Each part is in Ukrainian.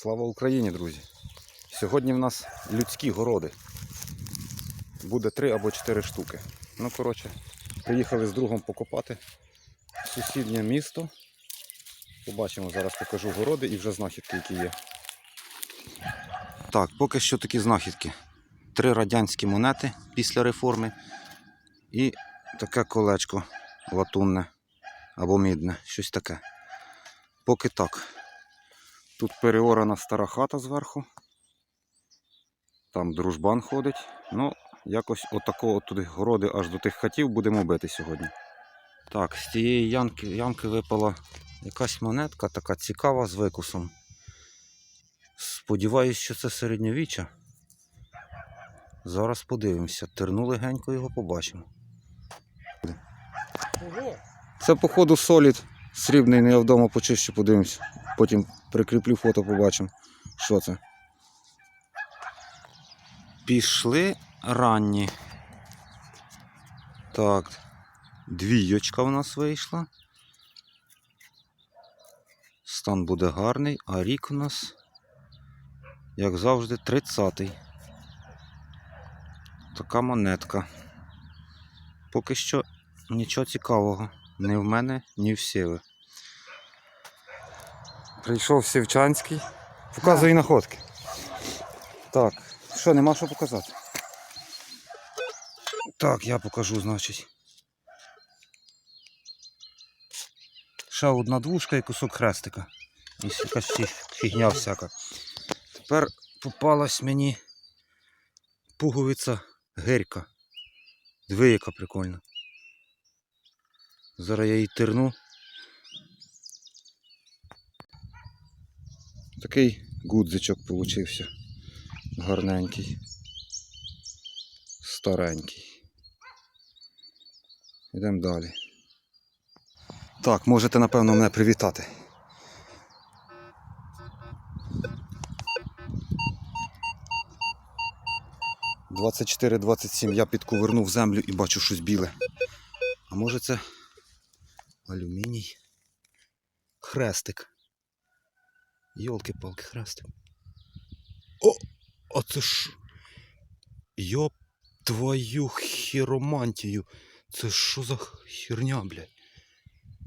Слава Україні, друзі! Сьогодні в нас людські городи. Буде три або чотири штуки. Ну, коротше, приїхали з другом покопати сусіднє місто. Побачимо, зараз покажу городи і вже знахідки, які є. Так, поки що такі знахідки. Три радянські монети після реформи і таке колечко латунне або мідне, щось таке. Поки так. Тут переорана стара хата зверху. Там дружбан ходить. Ну, якось отакого туди городи аж до тих хатів будемо бити сьогодні. Так, з тієї ямки, ямки випала якась монетка така цікава з викусом. Сподіваюсь, що це середньовіччя. Зараз подивимося. Терну легенько його побачимо. Це, походу, солід срібний, не я вдома почищу, подивимось. Потім прикріплю фото, побачимо, що це. Пішли ранні. Так. Двійочка у нас вийшла. Стан буде гарний, а рік у нас, як завжди, 30-й. Така монетка. Поки що нічого цікавого. Ні в мене, ні в Сєви. Прийшов Сівчанський. Показуй находки. Так, що, нема що показати? Так, я покажу, значить. Ще одна двушка і кусок хрестика. І якась фігня всяка. Тепер попалась мені пуговиця гирька. Диви, яка прикольна. Зараз я її терну. Такий гудзичок получився. Гарненький. Старенький. Йдемо далі. Так, можете напевно мене привітати. Двадцять чотири, двадцять сім. Я підкувернув землю і бачу щось біле. А може це алюміній? Хрестик. Йолки-палки, хрестик. О! А це ж. Йоп твою хіромантію. Це що за херня, блядь?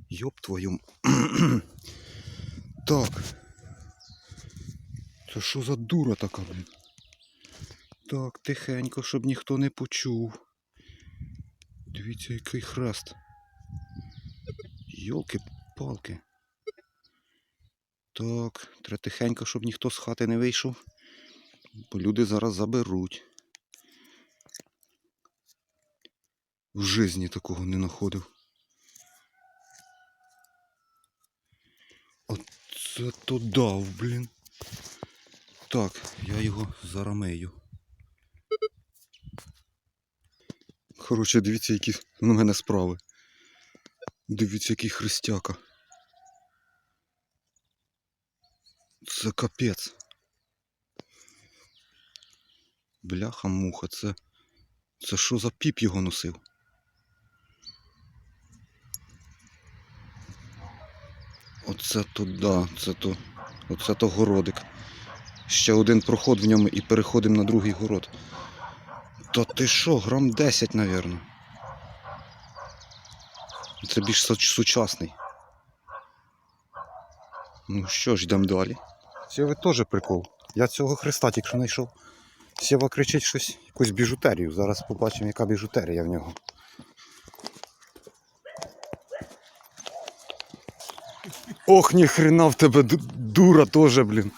Йоп твою. так. Це що за дура така, блін? Так, тихенько, щоб ніхто не почув. Дивіться, який хрест. Йолки-палки. Так, треба тихенько, щоб ніхто з хати не вийшов. Бо люди зараз заберуть. В житті такого не знаходив. Оце то дав, блін. Так, я його зарамею. Коротше, дивіться, які на мене справи. Дивіться, який хрестяка. Це капець. Бляха муха, це. Це що за піп його носив? Оце то да, це то. Оце то городик. Ще один проход в ньому і переходимо на другий город. Та ти що, грам 10, навірно. Це більш сучасний. Ну що ж, йдемо далі. Сєва теж прикол. Я цього хреста тільки що знайшов. Сєва кричить щось, якусь біжутерію. Зараз побачимо, яка біжутерія в нього. Ох, ніхрена в тебе дура теж, блін.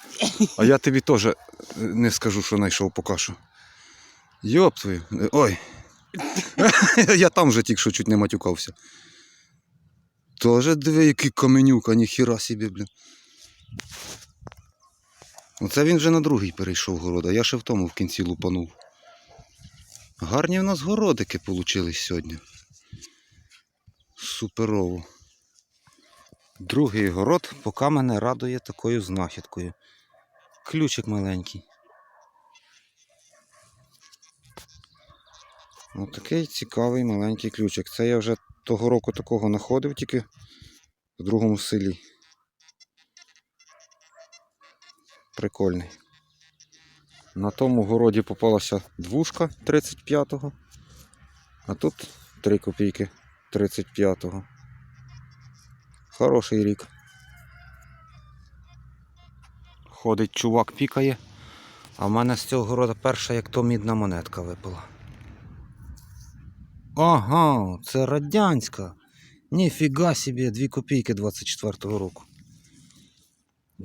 А я тобі теж е, не скажу, що знайшов поки що. Йоп твою. е, Ой. я там вже тільки що чуть не матюкався. Тоже диви, який каменюка, ніхіра собі, блін. Оце він вже на другий перейшов город, а я ще в тому в кінці лупанув. Гарні в нас городики получились сьогодні. Суперово. Другий город поки мене радує такою знахідкою. Ключик маленький. Ось такий цікавий маленький ключик. Це я вже того року такого знаходив тільки в другому селі. прикольний. На тому городі попалася двушка 35-го, а тут 3 копійки 35-го. Хороший рік. Ходить чувак, пікає, а в мене з цього города перша як то мідна монетка випала. Ага, це радянська. Ніфіга собі, 2 копійки 24-го року.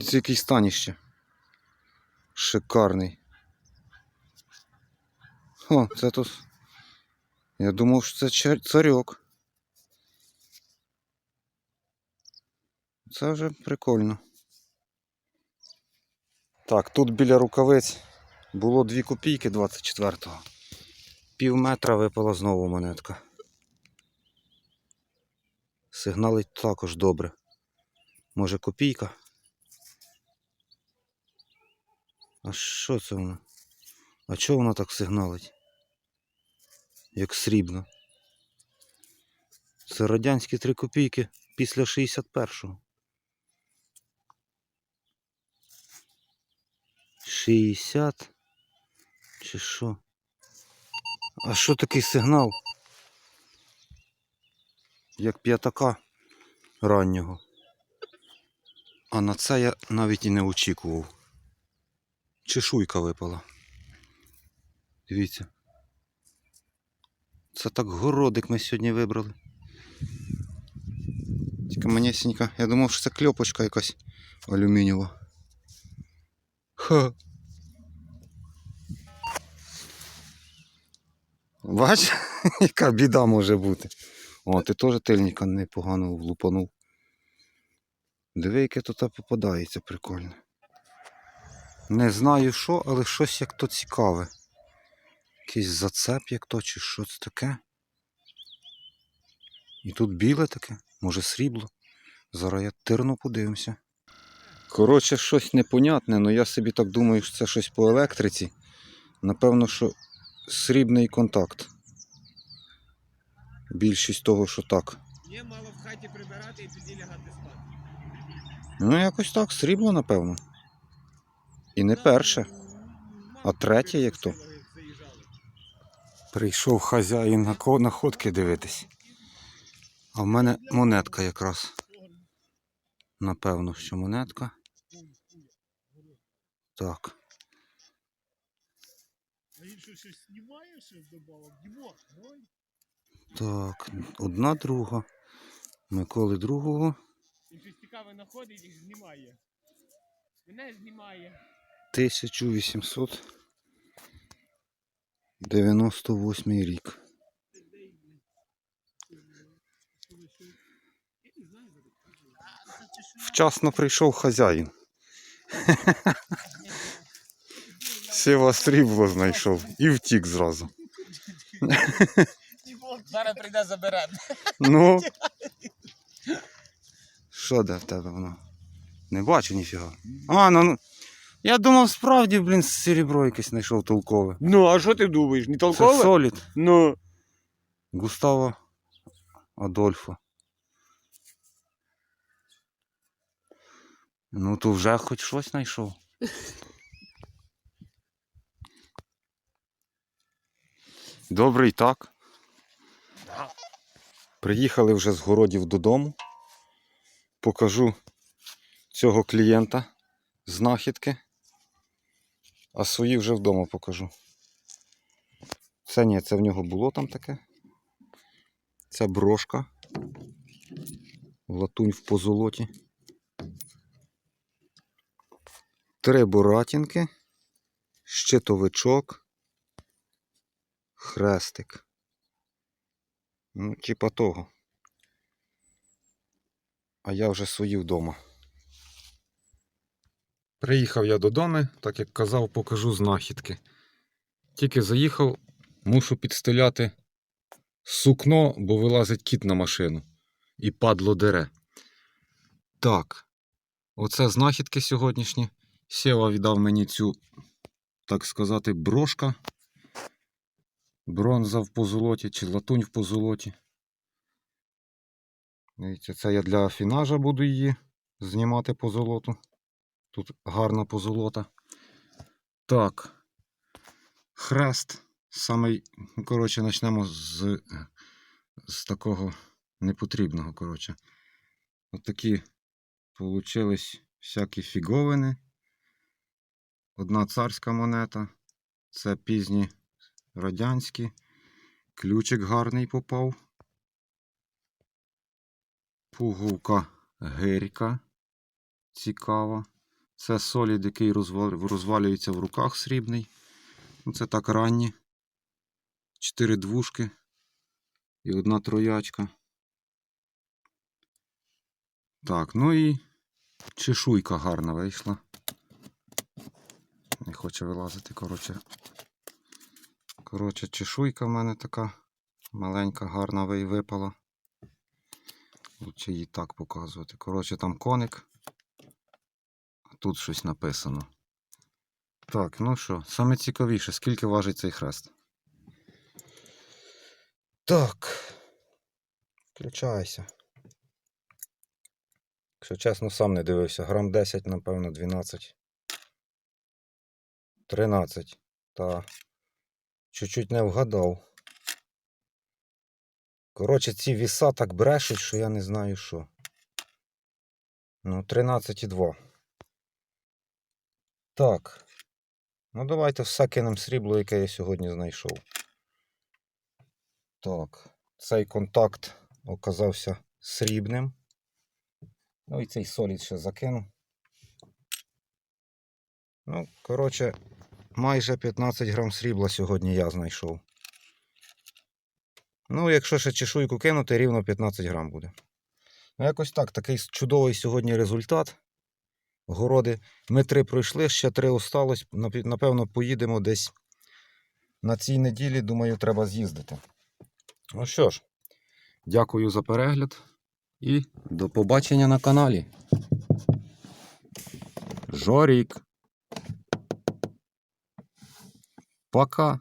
Це якийсь станіще. Шикарний. О, це тут. Я думав, що це царьок. Це вже прикольно. Так, тут біля рукавиць було 2 копійки 24-го. Пів метра випала знову монетка. Сигналить також добре. Може копійка? А що це воно? А чого воно так сигналить? Як срібно. Це радянські 3 копійки після 61-го. 60 чи що? А що такий сигнал? Як п'ятака раннього. А на це я навіть і не очікував. Чешуйка випала. Дивіться. Це так городик ми сьогодні вибрали. Тільки манесенька. Я думав, що це кльопочка якась алюмінієва. Ха. Бач, яка біда може бути. О, ти теж тильника непогано влупанув. Диви, яке тут попадається прикольно. Не знаю що, але щось як то цікаве. Якийсь зацеп як то, чи що це таке. І тут біле таке, може срібло. Зараз я тирну подивимося. Коротше, щось непонятне, але я собі так думаю, що це щось по електриці. Напевно, що срібний контакт. Більшість того, що так. Є мало в хаті прибирати і тоді лягати спати. Ну, якось так, срібло, напевно. І не перше. А третє як то? Прийшов хазяїн на находки дивитись. А в мене монетка якраз. Напевно, що монетка. Так. Що щось знімає, щось добавив? Дімок, ой. Так, одна друга. Миколи другого. Він щось цікаве знаходить і знімає. Мене знімає. 1898 рік. Вчасно прийшов хазяїн. Сіва срібло знайшов і втік зразу. Зараз прийде забере. Ну. Що де в тебе воно? Не бачу ніфіга. А, ну, ну. Я думав, справді, блін, серебро якесь знайшов толкове. Ну, а що ти думаєш? Не Це толкове? солід. Ну. Густаво Адольфо. Ну, то вже хоч щось знайшов. Добре і так. Приїхали вже з городів додому. Покажу цього клієнта знахідки. А свої вже вдома покажу. Це ні, це в нього було там таке. Це брошка. Латунь в позолоті. Три буратінки, щитовичок, хрестик. Ну, типа того. А я вже свої вдома. Приїхав я додому, так як казав, покажу знахідки. Тільки заїхав, мушу підстеляти сукно, бо вилазить кіт на машину. І падло дере. Так. Оце знахідки сьогоднішні. Сєва віддав мені цю, так сказати, брошка. Бронза в позолоті чи латунь в позолоті. Дивіться, це я для афінажа буду її знімати по золоту. Тут гарна позолота. Так. Хрест. Самий, ну, коротше, почнемо з, з такого непотрібного. Коротше. От такі получились всякі фіговини. Одна царська монета. Це пізні радянські. Ключик гарний попав. Пуговка гирька. Цікава. Це солід, який розвалюється в руках срібний. Ну, Це так ранні. Чотири двушки і одна троячка. Так, ну і чешуйка гарна вийшла. Не хоче вилазити, коротше. Коротше, чешуйка в мене така маленька, гарна ви- випала. Лучше її так показувати. Коротше, там коник. А тут щось написано. Так, ну що, саме цікавіше, скільки важить цей хрест? Так. Включайся. Якщо чесно, сам не дивився. Грам 10, напевно, 12. 13. Та чуть-чуть не вгадав. Коротше, ці віса так брешуть, що я не знаю що. Ну, 13,2. Так. Ну, давайте все кинемо срібло, яке я сьогодні знайшов. Так. Цей контакт оказався срібним. Ну і цей солід ще закину. Ну, коротше, майже 15 грам срібла сьогодні я знайшов. Ну, якщо ще чешуйку кинути, рівно 15 грам буде. Ну, якось так, такий чудовий сьогодні результат. Городи. Ми три пройшли, ще три осталось. Напевно, поїдемо десь на цій неділі, думаю, треба з'їздити. Ну що ж, дякую за перегляд і до побачення на каналі. Жорік. Пока.